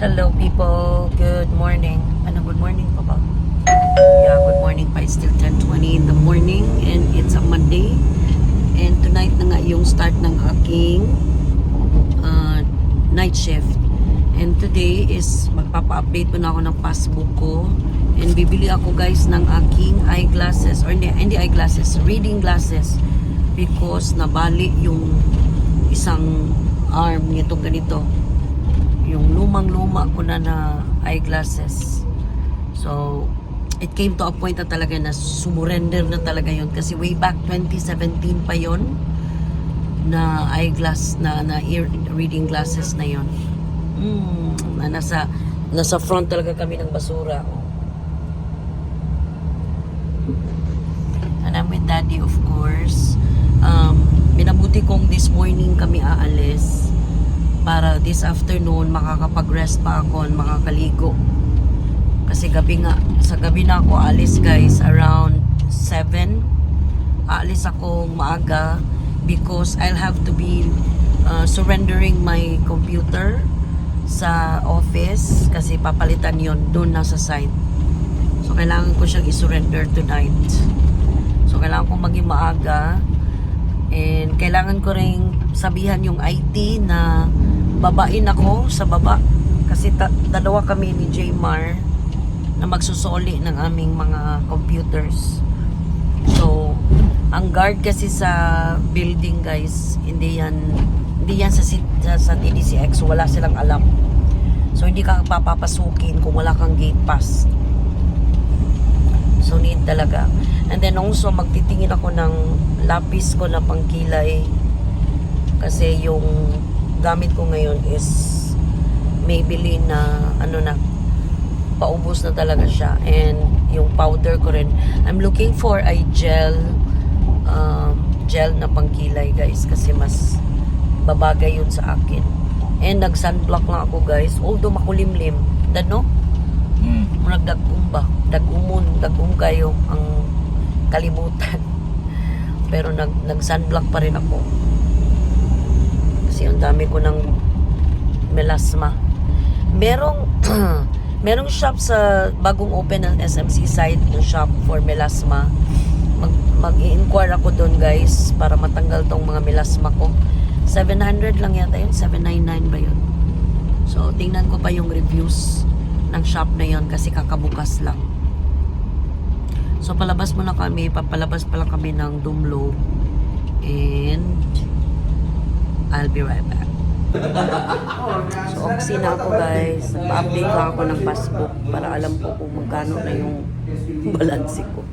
Hello people, good morning. Ano, good morning pa ba? Yeah, good morning pa. It's still 10.20 in the morning and it's a Monday. And tonight na nga yung start ng aking uh, night shift. And today is magpapa-update pa na ako ng passbook ko. And bibili ako guys ng aking eyeglasses or hindi, hindi eyeglasses, reading glasses because nabali yung isang arm nito ganito yung lumang-luma ko na na eyeglasses. So, it came to a point na talaga na sumurrender na talaga yon kasi way back 2017 pa yon na eyeglass na na ear reading glasses na yon. Mm, na nasa nasa front talaga kami ng basura. And I'm with daddy of course. Um, minabuti kong this morning kami aalis para this afternoon makakapag-rest pa ako and makakaligo. Kasi gabi nga, sa gabi na ako alis guys, around 7. Aalis ako maaga because I'll have to be uh, surrendering my computer sa office kasi papalitan yon doon na sa site. So kailangan ko siyang i-surrender tonight. So kailangan ko maging maaga and kailangan ko ring sabihan yung IT na babain ako sa baba kasi ta- dalawa kami ni Jmar na magsusoli ng aming mga computers. So, ang guard kasi sa building guys, hindi yan hindi yan sa, sa, sa TDCX, wala silang alam. So, hindi ka papapasukin kung wala kang gate pass. So, need talaga. And then also, magtitingin ako ng lapis ko na pangkilay kasi yung gamit ko ngayon is Maybelline na ano na paubos na talaga siya. And yung powder ko rin I'm looking for a gel um, gel na pangkilay guys kasi mas babagay yun sa akin. And nag sunblock lang ako guys. Although makulimlim dano? Hmm. nagdagum ba? Dagumon dagum kayo ang kalibutan pero nag nag sunblock pa rin ako kasi ang dami ko ng melasma. Merong merong shop sa bagong open ng SMC site yung shop for melasma. Mag mag-inquire ako doon guys para matanggal tong mga melasma ko. 700 lang yata yun 799 ba yun? So tingnan ko pa yung reviews ng shop na yon kasi kakabukas lang. So palabas muna kami papalabas pala kami ng Dumlo. And I'll be right back So, oxy na ako guys. Pa-update lang ako ng passbook para alam ko kung magkano na yung balance ko.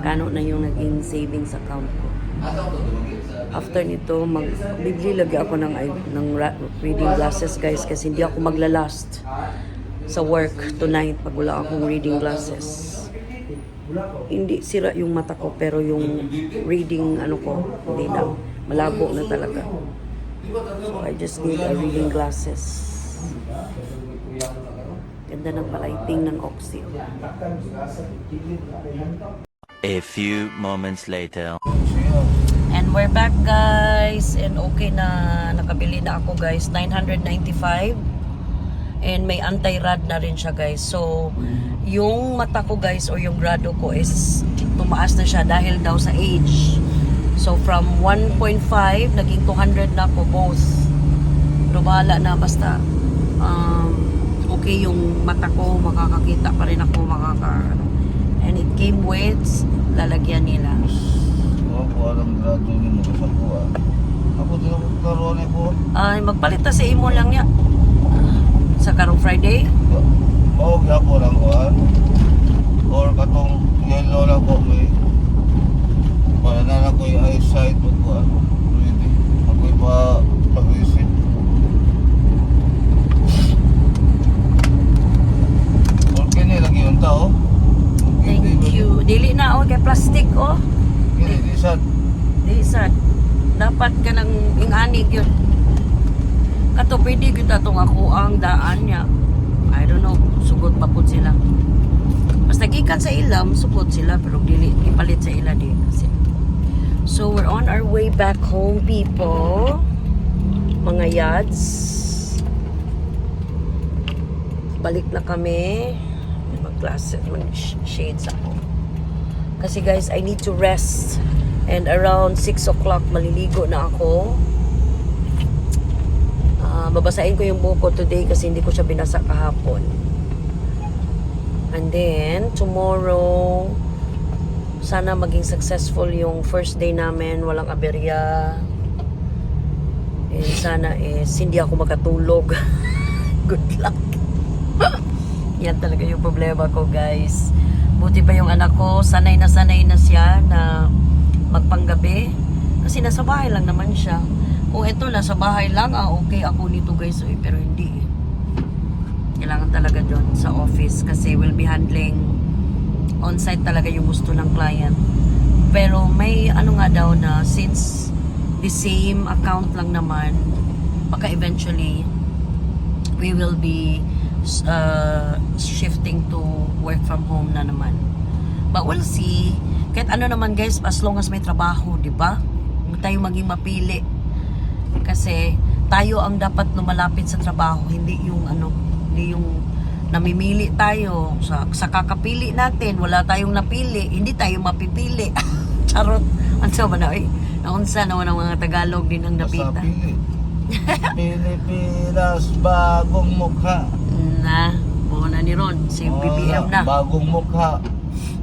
Kano na yung naging savings account ko. After nito, mag bibili lagi ako ng, ng reading glasses guys kasi hindi ako maglalast sa work tonight pag wala akong reading glasses. Hindi sira yung mata ko pero yung reading ano ko hindi na malabo na talaga. So I just need a reading glasses. Ganda ng palighting ng Oxy. A few moments later. And we're back guys. And okay na nakabili na ako guys. 995. And may anti-rad na rin siya guys. So yung mata ko guys or yung grado ko is tumaas na siya dahil daw sa age. So from 1.5 naging 200 na ako both. Pero bahala na basta um, okay yung mata ko, makakakita pa rin ako, makaka ano. And it came with lalagyan nila. Ako po alam grado ni mo sa ko ah. Ako din ako karoon ni po. Ay, magpalit sa imo lang ya. Sa karong Friday. Mao gyud ako lang ko ah. Or katong yellow lang ko may para na na ko yung eyesight po ko ah. Ready. Ako pa pag-isip. Okay ni lagi yung tao. Thank you. Dili na oh kay plastic oh. Kini di sad. Di sad. Dapat ka nang ingani gyud. Kato pwede gyud atong ako ang daan niya. I don't know, sugot pa pud sila. Basta gikan sa ilam, sugot sila pero dili ipalit sa ila di kasi. So we're on our way back home people. Mga yads. balik na kami. Mag-glasses, mag-shades ako. Kasi guys, I need to rest. And around 6 o'clock, maliligo na ako. Ah, babasahin ko yung buko today kasi hindi ko siya binasa kahapon. And then, tomorrow, sana maging successful yung first day namin. Walang aberya. And sana is hindi ako makatulog. Good luck. Yan talaga yung problema ko, guys. Buti pa yung anak ko, sanay na sanay na siya na magpanggabi. Kasi nasa bahay lang naman siya. Kung ito, nasa bahay lang, ah, okay ako nito guys. Eh, pero hindi eh. Kailangan talaga doon sa office kasi we'll be handling on-site talaga yung gusto ng client. Pero may ano nga daw na since the same account lang naman, baka eventually we will be uh, shifting to work from home na naman. But we'll see. Kahit ano naman guys, as long as may trabaho, di ba? Huwag tayo maging mapili. Kasi tayo ang dapat lumalapit sa trabaho, hindi yung ano, hindi yung namimili tayo sa, sa kakapili natin, wala tayong napili, hindi tayo mapipili. Charot. Ano ba na, oy? Naunsa naman ang mga Tagalog din ang pili. Pilipinas, bagong mukha. Na, buo na ni Ron, si Oo BBM na. Bagong mukha.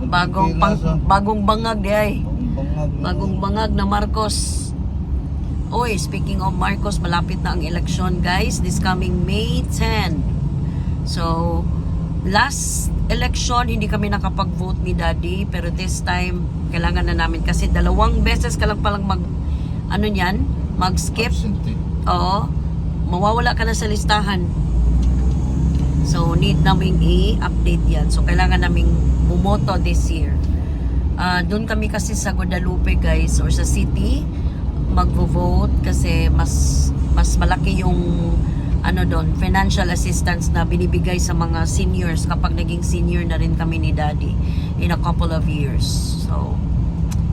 Bagong pang, ah. bagong bangag di ay. Bagong bangag. Bagong bangag na Marcos. Oy, speaking of Marcos, malapit na ang eleksyon, guys. This coming May 10. So, last election, hindi kami nakapag-vote ni Daddy. Pero this time, kailangan na namin. Kasi dalawang beses ka lang palang mag, ano yan, mag-skip. Oo. Mawawala ka na sa listahan. So, need naming i-update yan. So, kailangan naming bumoto this year. Ah, Doon kami kasi sa Guadalupe, guys, or sa city, magvo-vote kasi mas mas malaki yung ano doon, financial assistance na binibigay sa mga seniors kapag naging senior na rin kami ni Daddy in a couple of years. So,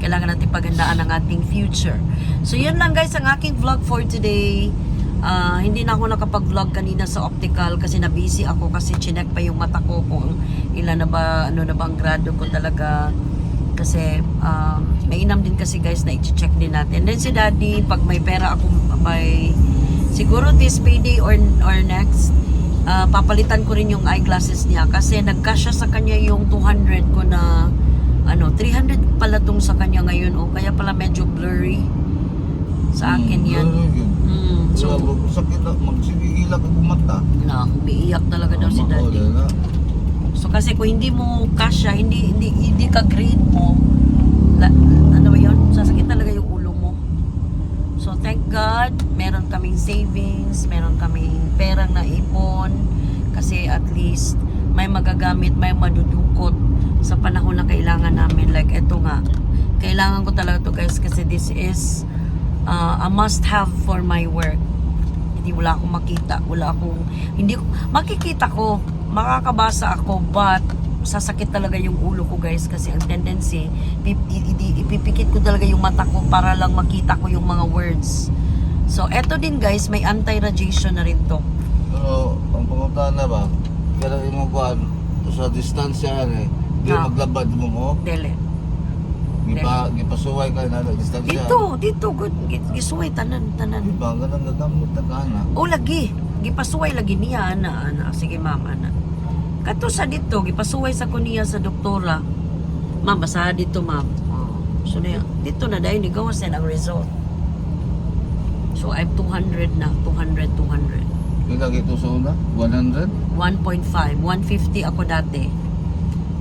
kailangan natin pagandaan ang ating future. So, yun lang guys ang aking vlog for today. Ah, hindi na ako nakapag-vlog kanina sa optical kasi na-busy ako kasi chinek pa yung mata ko kung ilan na ba, ano na ba ang grado ko talaga. Kasi um, mainam din kasi guys na i-check din natin. Then si daddy, pag may pera ako, may siguro this payday or, or next, ah, papalitan ko rin yung eyeglasses niya kasi nagkasya sa kanya yung 200 ko na ano, 300 pala tong sa kanya ngayon oh, kaya pala medyo blurry sa akin Hmm, yan. ganun yun. Mm, So, sakit na, magsigigila ka bumata. na, umiiyak talaga daw si daddy. So kasi kung hindi mo kasya, hindi hindi hindi ka grade mo, la, ano ba 'yon? Sasakit talaga yung ulo. So thank God, meron kaming savings, meron kaming perang naipon kasi at least may magagamit, may madudukot sa panahon na kailangan namin. Like eto nga, kailangan ko talaga to guys kasi this is uh, a must have for my work hindi wala akong makita wala akong hindi makikita ko makakabasa ako but sasakit talaga yung ulo ko guys kasi ang tendency ipipikit ko talaga yung mata ko para lang makita ko yung mga words. So eto din guys may anti-radiation na rin to. Pero, ang pangunta na ba, kaya mo kuhan, sa distansya eh, di Ah. maglabad mo mo, dele gipa, gipasuway ka na distansya. dito dito good. Gi- gisuway tanan tanan. Di ba, ganang gagamit na ka na. o lagi. Gipasuway lagi niya ana ana. Sige ma'am ana kato sa dito gipasuway sa kuniya sa doktora ma'am basa dito ma'am oh. so na dito na dahil ni gawasin ang result so I'm 200 na 200 200 Ilagay ito sa una, 100. 1.5 150 ako dati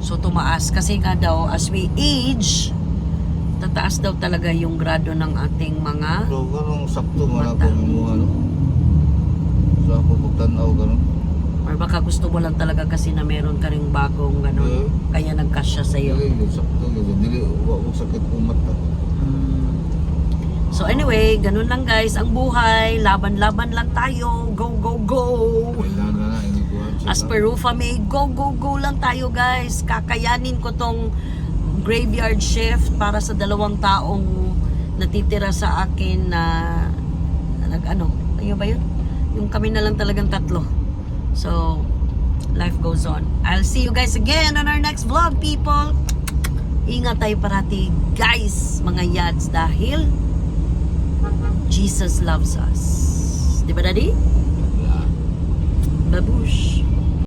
so tumaas kasi nga daw as we age tataas daw talaga yung grado ng ating mga So, ganong sakto na Mata. kung ano. So, ako pagtanaw ganun. Or baka gusto mo lang talaga kasi na meron ka ring bagong ganun Yeah. kaya nagkasya sa iyo Dili, sakto yun. Dili, wa wa sakit kong mata. Mm. So anyway, ganun lang guys ang buhay. Laban-laban lang tayo. Go, go, go. As per Rufa May, go, go, go lang tayo guys. Kakayanin ko tong graveyard shift para sa dalawang taong natitira sa akin na nag ano, ayun ba yun? Yung kami na lang talagang tatlo. So, life goes on. I'll see you guys again on our next vlog, people. Ingat tayo parati, guys, mga yads, dahil Jesus loves us. Di ba, Daddy? Yeah. Babush.